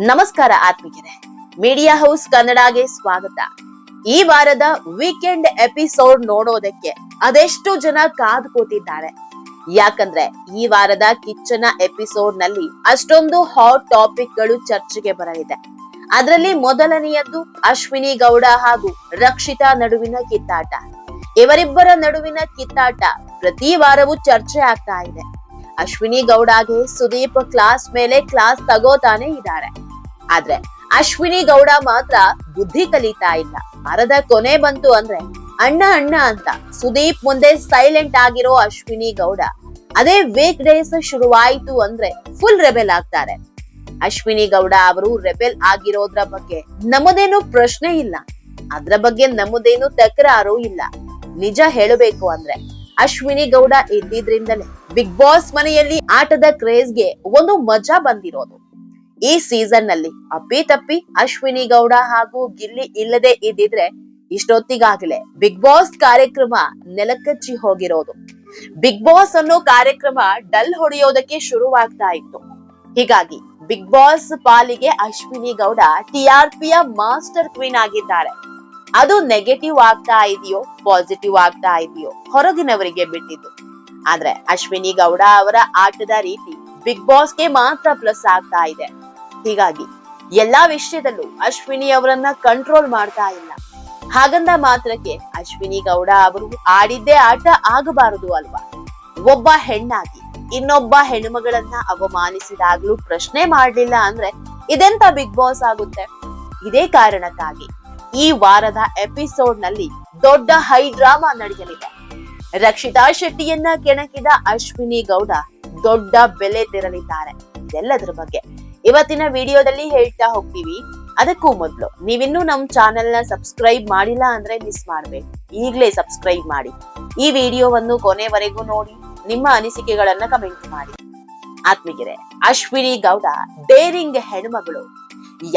ನಮಸ್ಕಾರ ಆತ್ಮಿಕರೇ media house ಕನ್ನಡಗೆ ಸ್ವಾಗತ. ಈ ವಾರದ ವೀಕೆಂಡ್ ಎಪಿಸೋಡ್ ನೋಡೋದಕ್ಕೆ ಅದೆಷ್ಟು ಜನ ಕಾದು ಕೂತಿದ್ದಾರೆ. ಯಾಕಂದ್ರೆ ಈ ವಾರದ ಕಿಚ್ಚನ ಎಪಿಸೋಡ್ನಲ್ಲಿ ಅಷ್ಟೊಂದು ಹಾಟ್ ಟಾಪಿಕ್ಗಳು ಚರ್ಚೆಗೆ ಬರಲಿದೆ. ಅದರಲ್ಲಿ ಮೊದಲನೆಯದ್ದು ಅಶ್ವಿನಿ ಗೌಡ ಹಾಗೂ ರಕ್ಷಿತಾ ನಡುವಿನ ಕಿತ್ತಾಟ. ಇವರಿಬ್ಬರ ನಡುವಿನ ಕಿತ್ತಾಟ ಪ್ರತಿ ವಾರವೂ ಚರ್ಚೆ ಆಗ್ತಾ ಇದೆ. ಅಶ್ವಿನಿ ಗೌಡಗೆ ಸುದೀಪ್ ಕ್ಲಾಸ್ ಮೇಲೆ ಕ್ಲಾಸ್ ತಗೋತಾನೆ ಇದ್ದಾರೆ. ಆದ್ರೆ ಅಶ್ವಿನಿ ಗೌಡ ಮಾತ್ರ ಬುದ್ಧಿ ಕಲಿತಾ ಇಲ್ಲ. ಮರದ ಕೊನೆ ಬಂತು ಅಂದ್ರೆ ಅಣ್ಣ ಅಣ್ಣ ಅಂತ ಸುದೀಪ್ ಮುಂದೆ ಸೈಲೆಂಟ್ ಆಗಿರೋ ಅಶ್ವಿನಿ ಗೌಡ ಅದೇ ವೀಕ್ ಡೇಸ್ ಶುರುವಾಯಿತು ಅಂದ್ರೆ ಫುಲ್ ರೆಬೆಲ್ ಆಗ್ತಾರೆ. ಅಶ್ವಿನಿ ಗೌಡ ಅವರು ರೆಬೆಲ್ ಆಗಿರೋದ್ರ ಬಗ್ಗೆ ನಮ್ಮದೇನು ಪ್ರಶ್ನೆ ಇಲ್ಲ. ಅದ್ರ ಬಗ್ಗೆ ನಮ್ಮದೇನು ತಕರಾರು ಇಲ್ಲ. ನಿಜ ಹೇಳಬೇಕು ಅಂದ್ರೆ ಅಶ್ವಿನಿ ಗೌಡ ಇದ್ದಿದ್ರಿಂದಲೇ ಬಿಗ್ ಬಾಸ್ ಮನೆಯಲ್ಲಿ ಆಟದ ಕ್ರೇಜ್ಗೆ ಒಂದು ಮಜಾ ಬಂದಿರೋದು. ಈ ಸೀಸನ್ನಲ್ಲಿ ಅಪ್ಪಿ ತಪ್ಪಿ ಅಶ್ವಿನಿ ಗೌಡ ಹಾಗೂ ಗಿಲ್ಲಿ ಇಲ್ಲದೆ ಇದ್ದಿದ್ರೆ ಇಷ್ಟೊತ್ತಿಗಾಗಲೇ ಬಿಗ್ ಬಾಸ್ ಕಾರ್ಯಕ್ರಮ ನೆಲಕಚ್ಚಿ ಹೋಗಿರೋದು. ಬಿಗ್ ಬಾಸ್ ಅನ್ನೋ ಕಾರ್ಯಕ್ರಮ ಡಲ್ ಹೊಡೆಯೋದಕ್ಕೆ ಶುರುವಾಗ್ತಾ ಇತ್ತು. ಹೀಗಾಗಿ ಬಿಗ್ ಬಾಸ್ ಪಾಲಿಗೆ ಅಶ್ವಿನಿ ಗೌಡ ಟಿಆರ್ಪಿಯ ಮಾಸ್ಟರ್ ಕ್ವೀನ್ ಆಗಿದ್ದಾರೆ. ಅದು ನೆಗೆಟಿವ್ ಆಗ್ತಾ ಇದೆಯೋ ಪಾಸಿಟಿವ್ ಆಗ್ತಾ ಇದೆಯೋ ಹೊರಗಿನವರಿಗೆ ಬಿಟ್ಟಿದ್ದು. ಆದ್ರೆ ಅಶ್ವಿನಿ ಗೌಡ ಅವರ ಆಟದ ರೀತಿ ಬಿಗ್ ಬಾಸ್ಗೆ ಮಾತ್ರ ಪ್ಲಸ್ ಆಗ್ತಾ ಇದೆ. ಹೀಗಾಗಿ ಎಲ್ಲಾ ವಿಷಯದಲ್ಲೂ ಅಶ್ವಿನಿ ಅವರನ್ನ ಕಂಟ್ರೋಲ್ ಮಾಡ್ತಾ ಇಲ್ಲ. ಹಾಗಂದ ಮಾತ್ರಕ್ಕೆ ಅಶ್ವಿನಿ ಗೌಡ ಅವರು ಆಡಿದ್ದೇ ಆಟ ಆಗಬಾರದು ಅಲ್ವಾ? ಒಬ್ಬ ಹೆಣ್ಣಾಗಿ ಇನ್ನೊಬ್ಬ ಹೆಣ್ಮಗಳನ್ನ ಅವಮಾನಿಸಿದಾಗ್ಲೂ ಪ್ರಶ್ನೆ ಮಾಡ್ಲಿಲ್ಲ ಅಂದ್ರೆ ಇದೆಂತ ಬಿಗ್ ಬಾಸ್ ಆಗುತ್ತೆ? ಇದೇ ಕಾರಣಕ್ಕಾಗಿ ಈ ವಾರದ ಎಪಿಸೋಡ್ನಲ್ಲಿ ದೊಡ್ಡ ಹೈ ಡ್ರಾಮಾ ನಡೆಯಲಿದೆ. ರಕ್ಷಿತಾ ಶೆಟ್ಟಿಯನ್ನ ಕೆಣಕಿದ ಅಶ್ವಿನಿ ಗೌಡ ದೊಡ್ಡ ಬೆಲೆ ತೆರಲಿದ್ದಾರೆ. ಇದೆಲ್ಲದರ ಬಗ್ಗೆ ಇವತ್ತಿನ ವಿಡಿಯೋದಲ್ಲಿ ಹೇಳ್ತಾ ಹೋಗ್ತೀವಿ. ಅದಕ್ಕೂ ಮೊದಲು, ನೀವಿನ್ನೂ ನಮ್ ಚಾನೆಲ್ನ ಸಬ್ಸ್ಕ್ರೈಬ್ ಮಾಡಿಲ್ಲ ಅಂದ್ರೆ ಮಿಸ್ ಮಾಡ್ಬೇಕು. ಈಗ್ಲೇ ಸಬ್ಸ್ಕ್ರೈಬ್ ಮಾಡಿ. ಈ ವಿಡಿಯೋವನ್ನು ಕೊನೆವರೆಗೂ ನೋಡಿ, ನಿಮ್ಮ ಅನಿಸಿಕೆಗಳನ್ನ ಕಮೆಂಟ್ ಮಾಡಿ. ಆತ್ಮಗಿರೆ ಅಶ್ವಿನಿ ಗೌಡ, ಡೇರಿಂಗ್ ಹೆಣ್ಮಗಳು.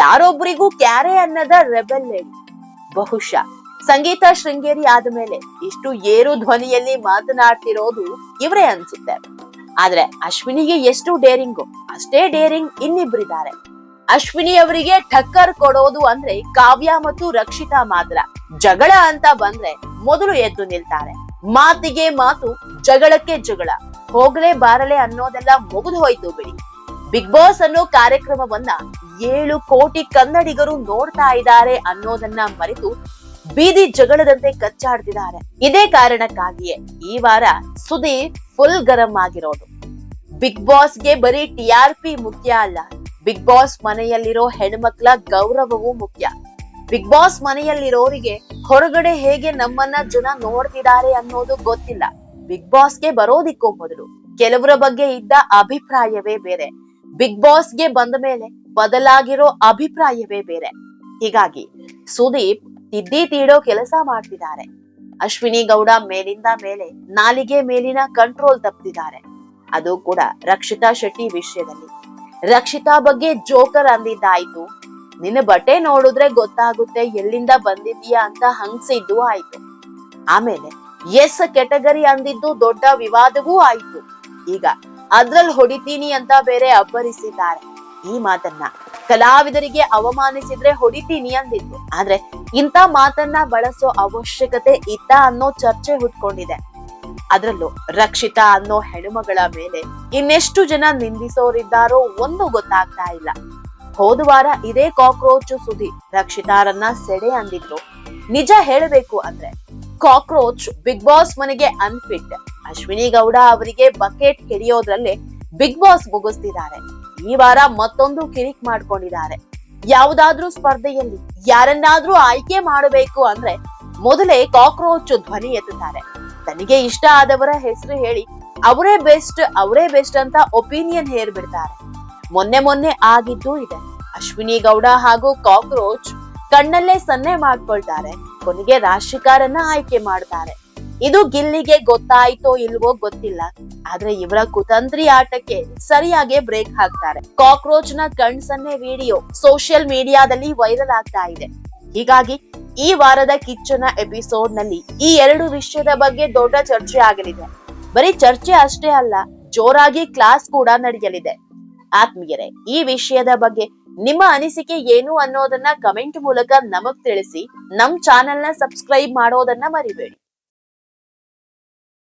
ಯಾರೊಬ್ಬರಿಗೂ ಕ್ಯಾರೆ ಅನ್ನದ ರೆಬೆಲ್ ಲೇಡಿ. ಬಹುಶಃ, ಸಂಗೀತ ಶೃಂಗೇರಿ ಆದ್ಮೇಲೆ ಇಷ್ಟು ಏರು ಧ್ವನಿಯಲ್ಲಿ ಮಾತನಾಡ್ತಿರೋದು ಇವರೇ ಅನ್ಸುತ್ತೆ. ಆದ್ರೆ ಅಶ್ವಿನಿಗೆ ಎಷ್ಟು ಡೇರಿಂಗು ಅಷ್ಟೇ ಡೇರಿಂಗ್ ಇನ್ನಿಬ್ರಿದ್ದಾರೆ. ಅಶ್ವಿನಿ ಅವರಿಗೆ ಠಕ್ಕರ್ ಕೊಡೋದು ಅಂದ್ರೆ ಕಾವ್ಯ ಮತ್ತು ರಕ್ಷಿತಾ ಮಾತ್ರ. ಜಗಳ ಅಂತ ಬಂದ್ರೆ ಮೊದಲು ಎದ್ದು ನಿಲ್ತಾರೆ. ಮಾತಿಗೆ ಮಾತು ಜಗಳಕ್ಕೆ ಜಗಳ. ಹೋಗ್ಲೆ ಬಾರಲೆ ಅನ್ನೋದೆಲ್ಲ ಮುಗಿದು ಹೋಯ್ತು ಬಿಡಿ. ಬಿಗ್ ಬಾಸ್ ಅನ್ನೋ ಕಾರ್ಯಕ್ರಮವನ್ನ ಏಳು ಕೋಟಿ ಕನ್ನಡಿಗರು ನೋಡ್ತಾ ಇದ್ದಾರೆ ಅನ್ನೋದನ್ನ ಮರೆತು ಬೀದಿ ಜಗಳದಂತೆ ಕಚ್ಚಾಡ್ತಿದ್ದಾರೆ. ಇದೇ ಕಾರಣಕ್ಕಾಗಿಯೇ ಈ ವಾರ ಸುದೀಪ್ ಫುಲ್ ಗರಂ ಆಗಿರೋದು. ಬಿಗ್ ಬಾಸ್ಗೆ ಬರೀ ಟಿ ಆರ್ ಪಿ ಮುಖ್ಯ ಅಲ್ಲ, ಬಿಗ್ ಬಾಸ್ ಮನೆಯಲ್ಲಿರೋ ಹೆಣ್ಮಕ್ಳ ಗೌರವವೂ ಮುಖ್ಯ. ಬಿಗ್ ಬಾಸ್ ಮನೆಯಲ್ಲಿರೋರಿಗೆ ಹೊರಗಡೆ ಹೇಗೆ ನಮ್ಮನ್ನ ಜನ ನೋಡ್ತಿದ್ದಾರೆ ಅನ್ನೋದು ಗೊತ್ತಿಲ್ಲ. ಬಿಗ್ ಬಾಸ್ಗೆ ಬರೋದಿಕ್ಕೂ ಮೊದಲು ಕೆಲವರ ಬಗ್ಗೆ ಇದ್ದ ಅಭಿಪ್ರಾಯವೇ ಬೇರೆ. ಬಿಗ್ ಬಾಸ್ಗೆ ಬಂದ ಮೇಲೆ ಬದಲಾಗಿರೋ ಅಭಿಪ್ರಾಯವೇ ಬೇರೆ. ಹೀಗಾಗಿ ಸುದೀಪ್ ತಿದ್ದಿ ತೀಡೋ ಕೆಲಸ ಮಾಡ್ತಿದ್ದಾರೆ. ಅಶ್ವಿನಿ ಗೌಡ ಮೇಲಿಂದ ಮೇಲೆ ನಾಲಿಗೆ ಮೇಲಿನ ಕಂಟ್ರೋಲ್ ತಪ್ಪಿದ್ದಾರೆ. ಅದು ಕೂಡ ರಕ್ಷಿತಾ ಶೆಟ್ಟಿ ವಿಷಯದಲ್ಲಿ. ರಕ್ಷಿತಾ ಬಗ್ಗೆ ಜೋಕರ್ ಅಂದಿದ್ದಾಯ್ತು. ನಿನ್ನ ಬಟ್ಟೆ ನೋಡಿದ್ರೆ ಗೊತ್ತಾಗುತ್ತೆ ಎಲ್ಲಿಂದ ಬಂದಿದೀಯಾ ಅಂತ ಹಂಗ್ಸಿದ್ದು ಆಯ್ತು. ಆಮೇಲೆ ಎಸ್ ಕೆಟಗರಿ ಅಂದಿದ್ದು ದೊಡ್ಡ ವಿವಾದವೂ ಆಯ್ತು. ಈಗ ಅದ್ರಲ್ಲಿ ಹೊಡಿತೀನಿ ಅಂತ ಬೇರೆ ಅಬ್ಬರಿಸಿದ್ದಾರೆ. ಈ ಮಾತನ್ನ ಕಲಾವಿದರಿಗೆ ಅವಮಾನಿಸಿದ್ರೆ ಹೊಡಿತೀನಿ ಅಂದಿದ್ದು. ಆದ್ರೆ ಇಂಥ ಮಾತನ್ನ ಬಳಸೋ ಅವಶ್ಯಕತೆ ಇತ್ತ ಅನ್ನೋ ಚರ್ಚೆ ಹುಟ್ಕೊಂಡಿದೆ. ಅದರಲ್ಲೂ ರಕ್ಷಿತಾ ಅನ್ನೋ ಹೆಣ್ಣುಮಗಳ ಮೇಲೆ ಇನ್ನೆಷ್ಟು ಜನ ನಿಂದಿಸೋರಿದ್ದಾರೋ ಒಂದು ಗೊತ್ತಾಗ್ತಾ ಇಲ್ಲ. ಹೋದ ವಾರ ಇದೇ ಕಾಕ್ರೋಚ್ ಸುದಿ ರಕ್ಷಿತಾರನ್ನ ಸೆಡೆ ಅಂದಿದ್ರು ನಿಜ ಹೇಳಬೇಕು ಅಂದ್ರೆ ಕಾಕ್ರೋಚ್ ಬಿಗ್ ಬಾಸ್ ಮನೆಗೆ ಅನ್ಫಿಟ್. ಅಶ್ವಿನಿ ಗೌಡ ಅವರಿಗೆ ಬಕೆಟ್ ಹಿಡಿಯೋದ್ರಲ್ಲೇ ಬಿಗ್ ಬಾಸ್ ಮುಗಿಸ್ತಿದ್ದಾರೆ. ಈ ವಾರ ಮತ್ತೊಂದು ಕಿರಿಕ್ ಮಾಡ್ಕೊಂಡಿದ್ದಾರೆ. ಯಾವುದಾದ್ರೂ ಸ್ಪರ್ಧೆಯಲ್ಲಿ ಯಾರನ್ನಾದ್ರೂ ಆಯ್ಕೆ ಮಾಡಬೇಕು ಅಂದ್ರೆ ಮೊದಲೇ ಕಾಕ್ರೋಚ್ ಧ್ವನಿ ಎತ್ತುತ್ತಾರೆ. ತನಗೆ ಇಷ್ಟ ಆದವರ ಹೆಸರು ಹೇಳಿ, ಅವರೇ ಬೆಸ್ಟ್ ಅವರೇ ಬೆಸ್ಟ್ ಅಂತ ಒಪಿನಿಯನ್ ಹೇರ್ಬಿಡ್ತಾರೆ. ಮೊನ್ನೆ ಮೊನ್ನೆ ಆಗಿದ್ದು ಇದೆ. ಅಶ್ವಿನಿ ಗೌಡ ಹಾಗೂ ಕಾಕ್ರೋಚ್ ಕಣ್ಣಲ್ಲೇ ಸನ್ನೆ ಮಾಡ್ಕೊಳ್ತಾರೆ, ಕೊನೆಗೆ ರಾಶಿಕಾರನ್ನ ಆಯ್ಕೆ ಮಾಡ್ತಾರೆ. ಇದು ಗಿಲ್ಲಿಗೆ ಗೊತ್ತಾಯ್ತೋ ಇಲ್ವೋ ಗೊತ್ತಿಲ್ಲ. ಆದ್ರೆ ಇವರ ಕುತಂತ್ರಿ ಆಟಕ್ಕೆ ಸರಿಯಾಗಿ ಬ್ರೇಕ್ ಹಾಕ್ತಾರೆ. ಕಾಕ್ರೋಚ್ನ ಕಣ್ಸನ್ನೆ ವಿಡಿಯೋ ಸೋಷಿಯಲ್ ಮೀಡಿಯಾದಲ್ಲಿ ವೈರಲ್ ಆಗ್ತಾ ಇದೆ. ಹೀಗಾಗಿ ಈ ವಾರದ ಕಿಚ್ಚನ ಎಪಿಸೋಡ್ನಲ್ಲಿ ಈ ಎರಡು ವಿಷಯದ ಬಗ್ಗೆ ದೊಡ್ಡ ಚರ್ಚೆ ಆಗಲಿದೆ. ಬರೀ ಚರ್ಚೆ ಅಷ್ಟೇ ಅಲ್ಲ, ಜೋರಾಗಿ ಕ್ಲಾಸ್ ಕೂಡ ನಡೆಯಲಿದೆ. ಆತ್ಮೀಯರೇ, ಈ ವಿಷಯದ ಬಗ್ಗೆ ನಿಮ್ಮ ಅನಿಸಿಕೆ ಏನು ಅನ್ನೋದನ್ನ ಕಮೆಂಟ್ ಮೂಲಕ ನಮಗ್ ತಿಳಿಸಿ, ನಮ್ ಚಾನೆಲ್ನ ಸಬ್ಸ್ಕ್ರೈಬ್ ಮಾಡೋದನ್ನ ಮರಿಬೇಡಿ.